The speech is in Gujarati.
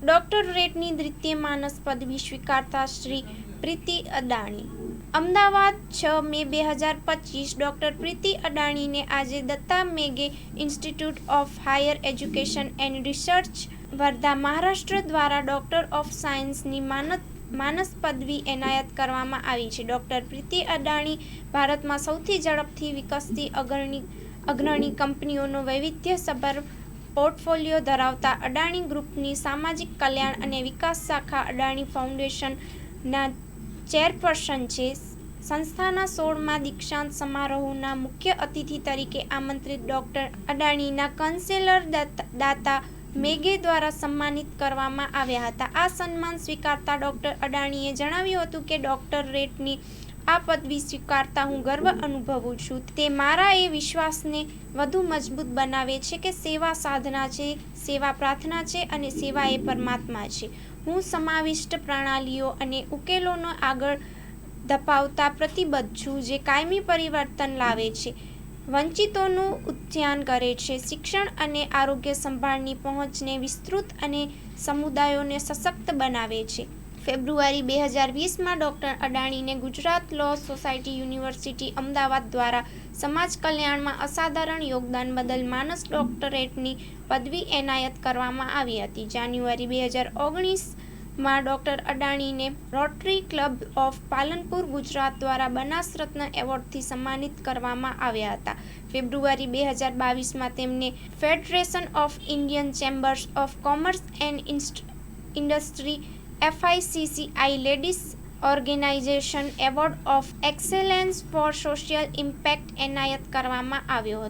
ડોક્ટરેટની દ્વિતીય માનસ પદવી સ્વીકારતા શ્રી પ્રીતિ અદાણી. અમદાવાદ છ મે બે હજાર પચીસ ડૉક્ટર પ્રીતિ અદાણીને આજે Datta Meghe institute of higher education and research Wardha Maharashtra દ્વારા ડૉક્ટર ઓફ સાયન્સની માનત, માનસ પદવી એનાયત કરવામાં આવી છે. ડૉક્ટર પ્રીતિ અદાણી ભારતમાં સૌથી ઝડપથી વિકસતી અગ્રણી અગ્રણી કંપનીઓનો વૈવિધ્યસભર પોર્ટફોલિયો ધરાવતા અડાણી ગ્રુપની સામાજિક કલ્યાણ અને વિકાસ શાખા અડાણી ફાઉન્ડેશનના ચેરપર્સન છે. સંસ્થાના સોળમાં દીક્ષાંત સમારોહના મુખ્ય અતિથિ તરીકે આમંત્રિત ડોક્ટર અડાણીના કન્સેલર દાતા મેઘે દ્વારા સન્માનિત કરવામાં આવ્યા હતા. આ સન્માન સ્વીકારતા ડોક્ટર અડાણીએ જણાવ્યું હતું કે ડોક્ટરેટની આ પદવી સ્વીકારતા હું ગર્વ અનુભવું છું. તે મારા એ વિશ્વાસને વધુ મજબૂત બનાવે છે કે સેવા સાધના છે, સેવા પ્રાર્થના છે અને સેવા એ પરમાત્મા છે. હું સમાવિષ્ટ પ્રણાલીઓ અને ઉકેલોનો આગળ ધપાવતા પ્રતિબદ્ધ છું જે કાયમી પરિવર્તન લાવે છે. વંચિતોનું ઉત્થાન કરે છે. શિક્ષણ અને આરોગ્ય સંભાળની પહોંચને વિસ્તૃત અને સમુદાયોને સશક્ત બનાવે છે. ફેબ્રુઆરી બે હજાર વીસમાં doctor અડાણીને Gujarat law society university Ahmedabad દ્વારા સમાજ કલ્યાણમાં અસાધારણ યોગદાન બદલ માનસ ડોક્ટરેટની પદવી એનાયત કરવામાં આવી હતી. જાન્યુઆરી બે હજાર ઓગણીસમાં doctor અડાણીને rotary club of Palanpur Gujarat દ્વારા બનાસ રત્ન એવોર્ડથી સન્માનિત કરવામાં આવ્યા હતા. ફેબ્રુઆરી બે હજાર બાવીસમાં તેમને federation of Indian chambers of commerce and industry FICCI ladies organisation award of excellence for social impact એનાયત કરવામાં આવ્યો હતો.